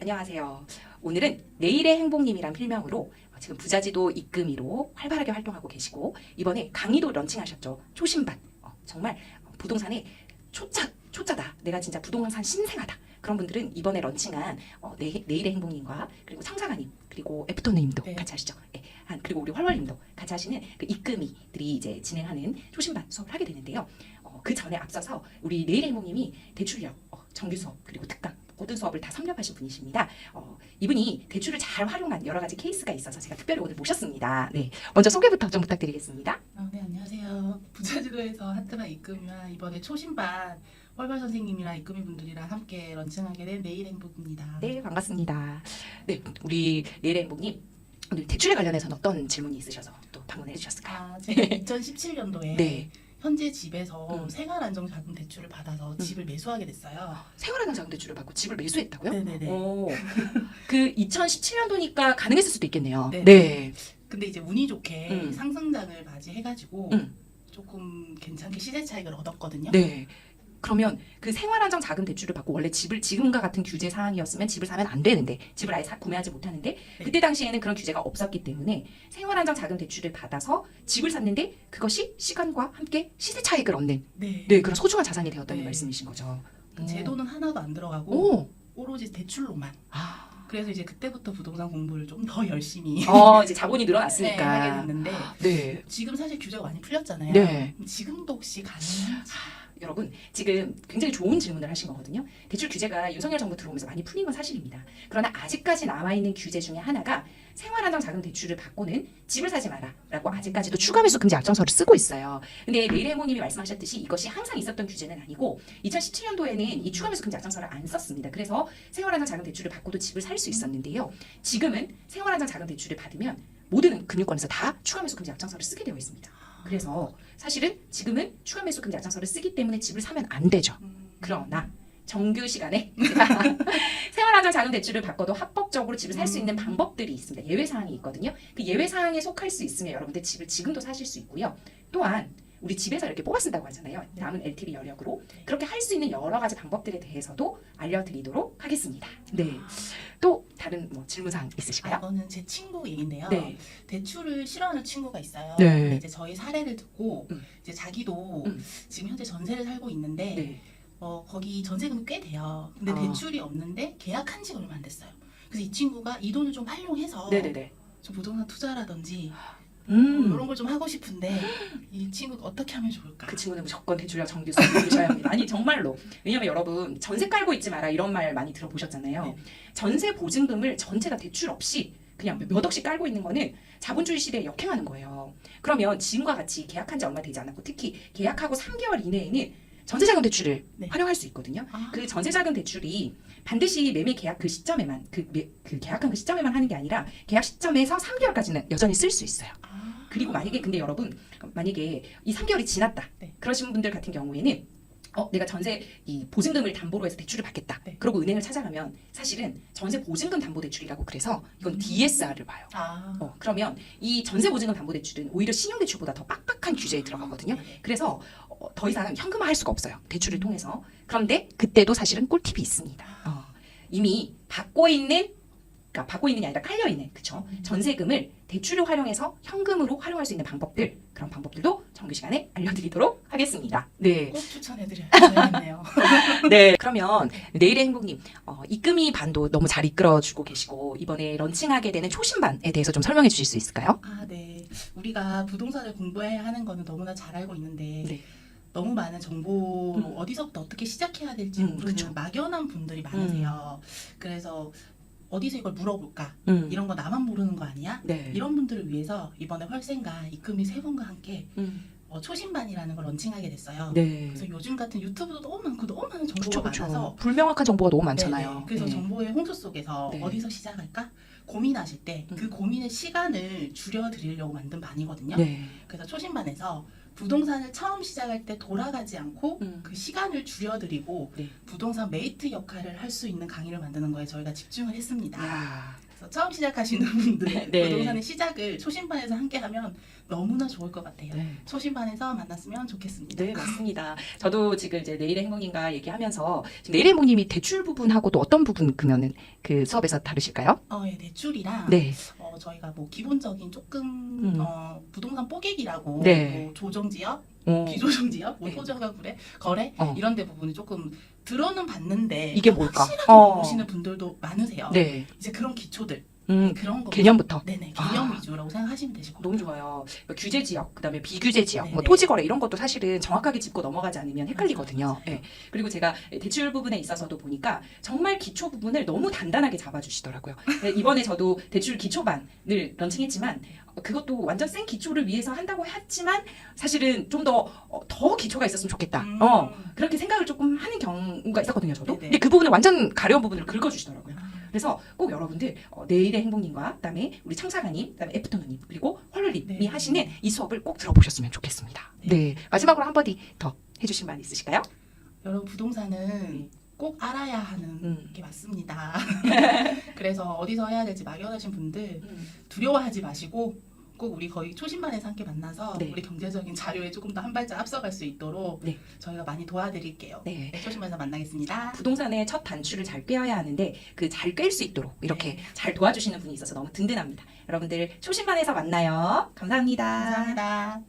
안녕하세요. 오늘은 내일의 행복님이란 필명으로 지금 부자지도 입금이로 활발하게 활동하고 계시고 이번에 강의도 런칭하셨죠. 초심반. 어, 정말 부동산의 초짜 초짜다. 내가 진짜 부동산 신생하다. 그런 분들은 이번에 런칭한 어, 내, 내일의 행복님과 그리고 상사가님 그리고 애프터님도 네. 같이 하시죠. 예, 한 그리고 우리 활활님도 같이 하시는 그 입금이들이 이제 진행하는 초심반 수업을 하게 되는데요. 어, 그 전에 앞서서 우리 내일의 행복님이 대출력, 어, 정규 수업 그리고 특강 모든 수업을 다 섭렵하신 분이십니다. 어, 이분이 대출을 잘 활용한 여러 가지 케이스가 있어서 제가 특별히 오늘 모셨습니다. 네, 먼저 소개부터 좀 부탁드리겠습니다. 아, 네 안녕하세요. 부자지도에서 하트가 입금이와 이번에 초심반 뻘뻘 선생님이랑 입금이 분들이랑 함께 런칭하게 된 내일 행복입니다. 네, 반갑습니다. 네, 우리 내일의 행복님 오늘 대출에 관련해서는 어떤 질문이 있으셔서 또 방문해 주셨을까요? 아, 제가 2017년도에 네, 현재 집에서 음. 생활안정자금 대출을 받아서 집을 매수하게 됐어요. 생활하는 자금 대출을 받고 집을 매수했다고요? 네네네. 오, 그 2017년도니까 가능했을 수도 있겠네요. 네. 네. 근데 이제 운이 좋게 음. 상승장을 맞이해가지고 음. 조금 괜찮게 시세 차익을 얻었거든요. 네. 그러면 그 생활안정 자금 대출을 받고 원래 집을 지금과 같은 규제 사항이었으면 집을 사면 안 되는데 집을 아예 사, 구매하지 못하는데 그때 당시에는 그런 규제가 없었기 때문에 생활안정 자금 대출을 받아서 집을 샀는데 그것이 시간과 함께 시세 차익을 얻는 네. 네 그런 소중한 자산이 되었다는 네. 말씀이신 거죠. 그 제도는 하나도 안 들어가고 오. 오로지 대출로만. 아. 그래서 이제 그때부터 부동산 공부를 좀 더 열심히 어 이제 자본이 네, 늘어났으니까. 하게 됐는데 네. 지금 사실 규제가 많이 풀렸잖아요. 네. 지금도 혹시 가능한지? 여러분 지금 굉장히 좋은 질문을 하신 거거든요. 대출 규제가 윤석열 정부 들어오면서 많이 풀린 건 사실입니다. 그러나 아직까지 남아 있는 규제 중에 하나가 생활안정 자금 대출을 받고는 집을 사지 마라라고 아직까지도 추가 매수 금지 약정서를 쓰고 있어요. 근데 내일 해모님이 말씀하셨듯이 이것이 항상 있었던 규제는 아니고 2017년도에는 이 추가 매수 금지 약정서를 안 썼습니다. 그래서 생활안정 자금 대출을 받고도 집을 살 수 있었는데요. 지금은 생활안정 자금 대출을 받으면 모든 금융권에서 다 추가 매수 금지 약정서를 쓰게 되어 있습니다. 그래서 사실은 지금은 추가 매수 금지 약정서를 쓰기 때문에 집을 사면 안 되죠. 음, 그러나 정규 시간에 생활안정 자금 대출을 받고도 합법적으로 집을 살 수 있는 방법들이 있습니다. 예외 사항이 있거든요. 그 예외 사항에 속할 수 있으면 여러분들 집을 지금도 사실 수 있고요. 또한 우리 집에서 이렇게 뽑아 쓴다고 하잖아요. 남은 LTV 여력으로 그렇게 할 수 있는 여러 가지 방법들에 대해서도 알려드리도록 하겠습니다. 네. 또 다른 뭐 질문 사항 아, 있으실까요? 이거는 제 친구 얘긴데요. 네. 대출을 싫어하는 친구가 있어요. 네. 근데 이제 저희 사례를 듣고 음. 이제 자기도 음. 지금 현재 전세를 살고 있는데 네. 어, 거기 전세금이 꽤 돼요. 근데 아. 대출이 없는데 계약한 지가 얼마 안 됐어요. 그래서 이 친구가 이 돈을 좀 활용해서 네네네. 좀 부동산 투자라든지 음. 이런 걸 좀 하고 싶은데 이 친구가 어떻게 하면 좋을까? 그 친구는 무조건 정규 수업 들으셔야 합니다. 아니 정말로. 왜냐면 여러분 전세 깔고 있지 마라 이런 말 많이 들어보셨잖아요. 네. 전세 보증금을 전체 다 대출 없이 그냥 몇 억씩 깔고 있는 거는 자본주의 시대에 역행하는 거예요. 그러면 지금과 같이 계약한 지 얼마 되지 않았고 특히 계약하고 3개월 이내에는 전세자금 대출을 네. 활용할 수 있거든요. 아, 그 전세자금 대출이 반드시 매매 계약 그 시점에만 그, 매, 그 계약한 그 시점에만 하는 게 아니라 계약 시점에서 3개월까지는 여전히 쓸 수 있어요. 아. 그리고 만약에 근데 여러분 만약에 이 3개월이 지났다 네. 그러신 분들 같은 경우에는 어 내가 전세 이 보증금을 담보로 해서 대출을 받겠다 네. 그러고 은행을 찾아가면 사실은 전세 보증금 담보 대출이라고 그래서 이건 음. DSR을 봐요. 아. 어 그러면 이 전세 보증금 담보 대출은 오히려 신용 대출보다 더 빡빡한 규제에 들어가거든요. 네. 그래서 어, 더 이상 현금화할 수가 없어요. 대출을 통해서. 그런데 그때도 사실은 꿀팁이 있습니다. 어, 이미 받고 있는 그러니까 받고 있는 게 아니라 깔려 있는 그쵸 전세금을 대출을 활용해서 현금으로 활용할 수 있는 방법들 그런 방법들도 정규 시간에 알려드리도록 하겠습니다. 네. 꼭 추천해드려야겠네요. 네. 그러면 내일의 행복님 어, 입금이 반도 너무 잘 이끌어주고 계시고 이번에 런칭하게 되는 초심반에 대해서 좀 설명해 주실 수 있을까요? 아, 네. 우리가 부동산을 공부해야 하는 거는 너무나 잘 알고 있는데 네. 너무 많은 정보로 음. 어디서부터 어떻게 시작해야 될지 음, 모르는 그쵸. 막연한 분들이 많으세요. 그래서 어디서 이걸 물어볼까? 음. 이런 거 나만 모르는 거 아니야? 네. 이런 분들을 위해서 이번에 헐생과 입금이 세 분과 함께 음. 어, 초심반이라는 걸 런칭하게 됐어요. 네. 그래서 요즘 같은 유튜브도 너무 많고 너무 많은 정보가 그렇죠, 그렇죠. 많아서 불명확한 정보가 너무 많잖아요. 네네. 그래서 네. 정보의 홍수 속에서 네. 어디서 시작할까 고민하실 때그 음. 고민의 시간을 줄여드리려고 만든 반이거든요. 네. 그래서 초심반에서 부동산을 처음 시작할 때 돌아가지 않고 음. 그 시간을 줄여드리고 네. 부동산 메이트 역할을 할 수 있는 강의를 만드는 거에 저희가 집중을 했습니다. 야, 처음 시작하시는 분들 네. 부동산의 시작을 초심반에서 함께하면 너무나 좋을 것 같아요. 네. 초심반에서 만났으면 좋겠습니다. 네, 맞습니다. 저도 지금 이제 내일의 행복인가 얘기하면서 지금 내일의 행복님이 대출 부분하고 또 어떤 부분 그러면은 그 수업에서 다루실까요? 어, 예, 대출이랑 네. 어, 저희가 뭐 기본적인 조금 음. 어, 부동산 뽀개기라고 네. 뭐 조정 지역, 어, 비조정지역, 뭐 네. 토지허가 거래, 거래 어. 이런 데 부분이 조금 들어는 봤는데 이게 뭘까? 확실하게 어. 모르시는 분들도 많으세요. 네. 이제 그런 기초들, 음, 그런 거 개념부터. 네네 개념 아. 위주라고 생각하시면 되실 것 너무 같아요. 좋아요. 뭐 규제 지역, 그다음에 비규제 지역, 뭐 네네. 토지 거래 이런 것도 사실은 정확하게 짚고 넘어가지 않으면 헷갈리거든요. 맞아요. 예. 그리고 제가 대출 부분에 있어서도 보니까 정말 기초 부분을 너무 단단하게 잡아주시더라고요. 네, 이번에 저도 대출 기초반을 런칭했지만 어, 그것도 완전 센 기초를 위해서 한다고 했지만 사실은 좀 더 더 기초가 있었으면 좋겠다. 음. 어 그렇게 생각을 조금 하는 경우가 있었거든요. 저도. 네네. 근데 그 부분을 완전 가려운 부분을 긁어주시더라고요. 아, 그래서 꼭 여러분들 어, 내일의 행복님과 그다음에 우리 청사가님, 그다음에 애프터누님 그리고 헐룰님이 네. 하시는 이 수업을 꼭 들어보셨으면 좋겠습니다. 네, 네. 마지막으로 한마디 더 해주실 말 있으실까요? 여러분 부동산은 꼭 알아야 하는 음. 게 맞습니다. 그래서 어디서 해야 될지 막연하신 분들 두려워하지 마시고 꼭 우리 거의 초심반에서 함께 만나서 네. 우리 경제적인 자료에 조금 더 한 발짝 앞서갈 수 있도록 네. 저희가 많이 도와드릴게요. 네. 네, 초심반에서 만나겠습니다. 부동산의 첫 단추를 잘 꿰어야 하는데 그 잘 꿰일 수 있도록 이렇게 네. 잘 도와주시는 분이 있어서 너무 든든합니다. 여러분들 초심반에서 만나요. 감사합니다. 감사합니다.